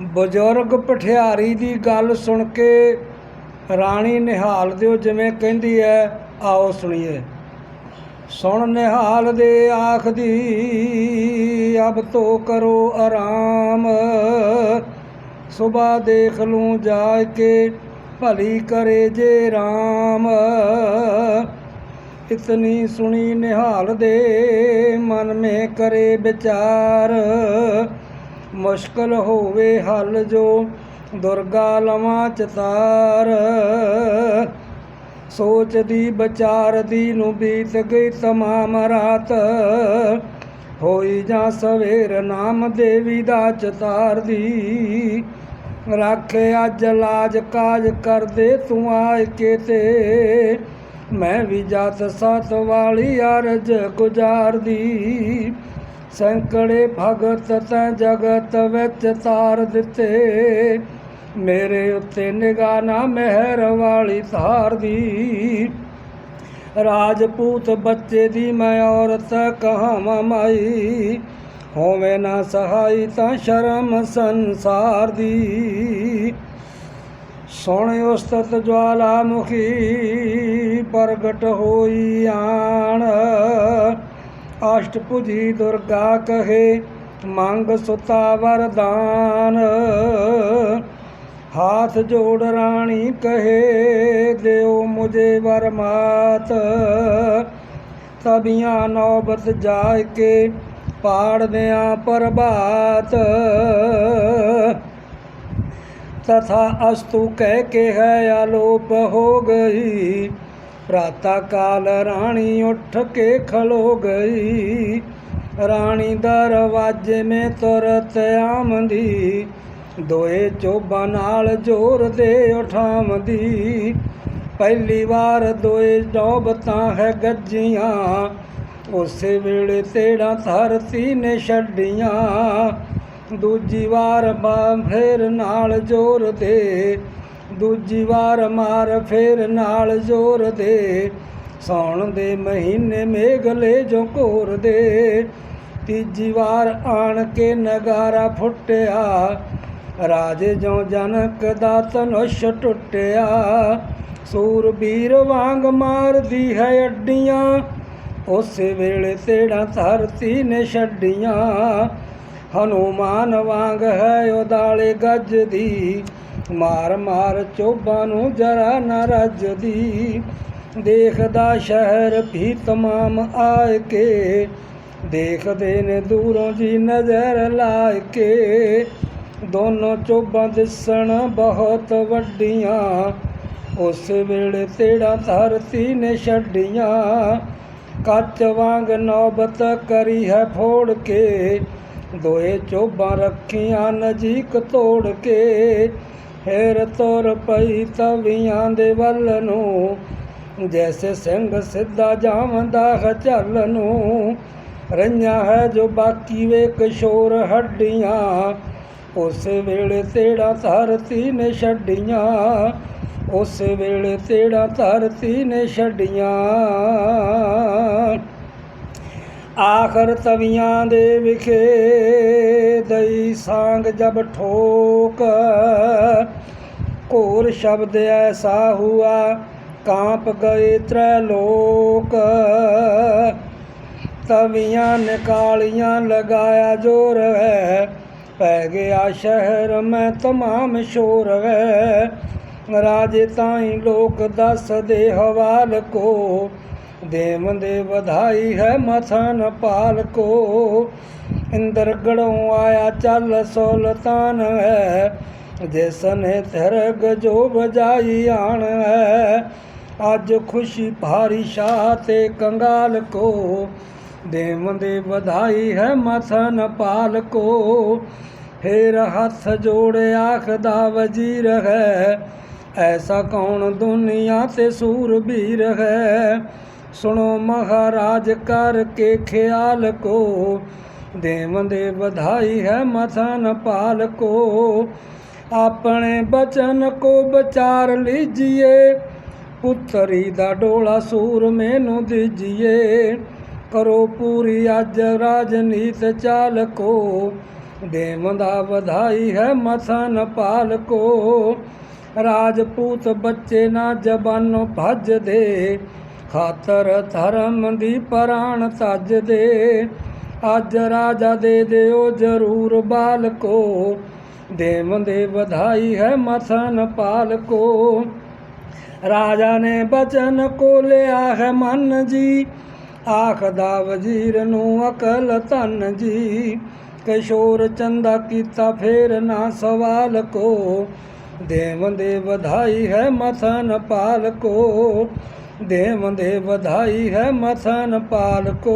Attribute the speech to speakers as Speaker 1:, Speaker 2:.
Speaker 1: ਬਜ਼ੁਰਗ ਪਠਿਆਰੀ ਦੀ ਗੱਲ ਸੁਣ ਕੇ ਰਾਣੀ ਨਿਹਾਲ ਦਿਓ ਜਿਵੇਂ ਕਹਿੰਦੀ ਹੈ ਆਓ ਸੁਣੀਏ। ਸੁਣ ਨਿਹਾਲ ਦੇ ਆਖਦੀ, ਅਬ ਤੋ ਕਰੋ ਆਰਾਮ। ਸੁਬਾ ਦੇਖ ਲੂੰ ਜਾ ਕੇ ਭਲੀ ਕਰੇ ਜੇ RAM ਇਤਨੀ ਸੁਣੀ ਨਿਹਾਲ ਦੇ, ਮਨ ਮੇ ਕਰੇ ਵਿਚਾਰ। ਮੁਸ਼ਕਲ ਹੋਵੇ ਹੱਲ ਜੋ ਦੁਰਗਾ ਲਵਾਂ ਚਤਾਰ। ਸੋਚਦੀ ਵਿਚਾਰਦੀ ਨੂੰ ਬੀਤ ਗਈ ਤਮਾਮ ਰਾਤ। ਹੋਈ ਜਾਂ ਸਵੇਰ ਨਾਮ ਦੇਵੀ ਦਾ ਚਤਾਰ ਦੀ। ਰੱਖੇ ਅੱਜ ਲਾਜ ਕਾਜ ਕਰਦੇ ਤੂੰ ਆਏ ਕੇ ਤੇ ਮੈਂ ਵੀ ਜਤ ਸਤ ਵਾਲੀ ਅਰਜ ਗੁਜ਼ਾਰਦੀ। ਸੈਂਕੜੇ ਭਗਤ ਤੈ ਜਗਤ ਵਿੱਚ ਤਾਰ ਦਿੱਤੇ। ਮੇਰੇ ਉੱਤੇ ਨਿਗਾਹ ਨਾ ਮਹਿਰ ਵਾਲੀ ਧਾਰ ਦੀ। ਰਾਜਪੂਤ ਬੱਚੇ ਦੀ ਮੈਂ ਔਰਤ ਕਹਾਵਾਂ ਮਾਈ। ਹੋਵੇ ਨਾ ਸਹਾਈ ਤਾਂ ਸ਼ਰਮ ਸੰਸਾਰ ਦੀ। ਸੁਣ ਉਸਤਤ ਜਵਾਲਾ ਪ੍ਰਗਟ ਹੋਈ ਆਣ। ਅਸ਼ਟਭੁਜੀ ਦੁਰਗਾ ਕਹੇ ਮੰਗ ਸੁਤਾ ਵਰਦਾਨ ਹਾਥ ਜੋੜ ਰਾਣੀ ਕਹੇ ਦਿਓ ਮੁਝੇ ਵਰਮਾਤ ਤਬੀਆਂ ਨੌਬਤ ਜਾਇ ਕੇ ਪਾੜਦਿਆਂ ਪ੍ਰਭਾਤ ਤਥਾ ਅਸਤੂ ਕਹਿ ਕੇ ਹੈ ਆਲੋਪ ਹੋ ਗਈ ਪ੍ਰਾਤਾ ਕਾਲ ਰਾਣੀ ਉੱਠ ਕੇ ਖਲੋ ਗਈ। ਰਾਣੀ ਦਰਵਾਜੇ ਮੇ ਤੁਰਤ ਆਮਦੀ, ਦੋਏ ਚੋਬਾਂ ਨਾਲ ਜ਼ੋਰ ਦੇ ਉਠਾਵਦੀ ਪਹਿਲੀ ਵਾਰ ਦੋਏ ਡੋਬਤਾਂ ਹੈ ਗੱਜੀਆਂ, ਉਸੇ ਵੇਲੇ ਤੇੜਾ ਧਰਤੀ ਨੇ ਛੱਡੀਆਂ। ਦੂਜੀ ਵਾਰ ਬਾ ਫੇਰ ਨਾਲ ਜ਼ੋਰ ਦੇ ਦੂਜੀ ਵਾਰ ਮਾਰ ਫੇਰ ਨਾਲ ਜ਼ੋਰ ਦੇ। ਸੌਣ ਦੇ ਮਹੀਨੇ ਮੇਘਲੇ ਜੋ ਘੋਰ ਦੇ। ਤੀਜੀ ਵਾਰ ਆਣ ਕੇ ਨਗਾਰਾ ਫੁੱਟਿਆ। ਰਾਜੇ ਜੋ ਜਨਕ ਦਾ ਧਨੁਸ਼ ਟੁੱਟਿਆ। ਸੂਰਬੀਰ ਵਾਂਗ ਮਾਰਦੀ ਹੈ ਅੱਡੀਆਂ। ਉਸੇ ਵੇਲੇ ਤੇੜਾ ਧਰਤੀ ਨੇ ਛੱਡੀਆਂ। ਹਨੂਮਾਨ ਵਾਂਗ ਹੈ ਉਦਾਲੇ ਗੱਜ ਦੀ। ਮਾਰ ਮਾਰ ਚੋਬਾਂ ਨੂੰ ਜਰਾ ਨਾ ਰੱਜਦੀ। ਦੇਖਦਾ ਸ਼ਹਿਰ ਵੀ ਤਮਾਮ ਆਏ ਕੇ। ਦੇਖਦੇ ਨੇ ਦੂਰੋਂ ਜੀ ਨਜ਼ਰ ਲਾ ਕੇ। ਦੋਨੋਂ ਚੋਬਾਂ ਦਿਸਣ ਬਹੁਤ ਵੱਡੀਆਂ। ਉਸ ਵੇਲੇ ਤੇੜਾ ਧਰਤੀ ਨੇ ਛੱਡੀਆਂ। ਕੱਚ ਵਾਂਗ ਨੌਬਤ ਕਰੀ ਹੈ ਫੋੜ ਕੇ। ਦੋਏ ਚੋਬਾਂ ਰੱਖੀਆਂ ਨਜੀਕ ਤੋੜ ਕੇ। ਫੇਰ ਤੁਰ ਪਈ ਤਵੀਆਂ ਦੇ ਵੱਲ ਨੂੰ, ਜੈਸੇ ਸਿੰਘ ਸਿੱਧਾ ਜਾਵੰਦਾ ਹੈ ਚੱਲ ਨੂੰ। ਰਈਆਂ ਹੈ ਜੋ ਬਾਕੀ ਵੇ ਕਿਸ਼ੋਰ ਹੱਡੀਆਂ, ਉਸ ਵੇਲੇ ਤੇੜਾ ਧਰਤੀ ਨੇ ਛੱਡੀਆਂ। ਉਸ ਵੇਲੇ ਤੇੜਾ ਧਰਤੀ ਨੇ ਛੱਡੀਆਂ। ਆਖਰ ਤਵੀਆਂ ਦੇ ਵਿਖੇ ਦਈ ਸਾੰਗ ਜਬ ਠੋਕ। ਘੋਰ ਸ਼ਬਦ ਐਸਾ ਹੁਆ, ਕਾਂਪ ਗਏ ਤ੍ਰੈ ਲੋਕ। ਤਵੀਆਂ ਨਿਕਾਲੀਆਂ ਲਗਾਇਆ ਜੋਰ ਹੈ ਪੈ ਗਿਆ ਸ਼ਹਿਰ ਮੈਂ ਤਮਾਮ ਸ਼ੋਰ ਹੈ ਰਾਜੇ ਤਾਈ ਲੋਕ ਦੱਸਦੇ ਹਵਾਲ ਕੋ ਦੇਵ ਦੇ ਵਧਾਈ ਹੈ ਮਥਨ ਪਾਲ ਕੋ। ਇੰਦਰ ਗੜੋਂ ਆਇਆ ਚੱਲ ਸੁਲਤਾਨ ਹੈ। ਜਿਸ ਨੇ ਤਿਰਗ ਜੋ ਵਜਾਈ ਆਣ ਹੈ। ਅੱਜ ਖੁਸ਼ੀ ਭਾਰੀ ਸ਼ਾਹ ਤੇ ਕੰਗਾਲ ਕੋ। ਦੇਵ ਦੇ ਵਧਾਈ ਹੈ ਮਥਨ ਪਾਲ ਕੋ। ਫੇਰ ਹੱਥ ਜੋੜੇ ਆਖਦਾ ਵਜ਼ੀਰ ਹੈ। ਐਸਾ ਕੌਣ ਦੁਨੀਆ ਤੇ ਸੂਰਬੀਰ ਹੈ। ਸੁਣੋ ਮਹਾਰਾਜ ਕਰ ਕੇ ਖਿਆਲ ਕੋ। ਦੇਵ ਦੇ ਵਧਾਈ ਹੈ ਮਥਨ ਪਾਲ ਕੋ। ਆਪਣੇ ਬਚਨ ਕੋ ਵਿਚਾਰ ਲੀਜੀਏ। ਪੁੱਤਰੀ ਦਾ ਡੋਲਾ ਸੂਰ ਮੈਨੂੰ ਦੀਜੀਏ। ਕਰੋ ਪੂਰੀ ਅੱਜ ਰਾਜਨੀਤ ਚਾਲ ਕੋ। ਦੇਵੰਦਾ ਵਧਾਈ ਹੈ ਮਥਨ ਪਾਲ ਕੋ। ਰਾਜਪੂਤ ਬੱਚੇ ਨਾ ਜ਼ਬਾਨੋਂ ਭੱਜਦੇ। ਖਾਤਰ ਧਰਮ ਦੀ ਪ੍ਰਾਣ ਤੱਜਦੇ ਅੱਜ ਰਾਜਾ ਦੇ ਦਿਓ ਜਰੂਰ ਬਾਲਕੋ। ਦੇਵ ਦੇ ਵਧਾਈ ਹੈ ਮਥਨ ਪਾਲਕੋ। ਰਾਜਾ ਨੇ ਬਚਨ ਕੋ ਲਿਆ ਹੈ ਮਨ ਜੀ। ਆਖਦਾ ਵਜ਼ੀਰ ਨੂੰ ਅਕਲ ਧਨ ਜੀ। ਕਿਸ਼ੋਰ ਚੰਦਾ ਕੀਤਾ ਫੇਰ ਨਾ ਸਵਾਲ ਕੋ। ਦੇਵ ਦੇ ਵਧਾਈ ਹੈ ਮਥਨ ਪਾਲਕੋ। ਕੋ ਦੇਵੰਦੇ ਵਧਾਈ ਹੈ ਮਥਨ ਪਾਲ ਕੋ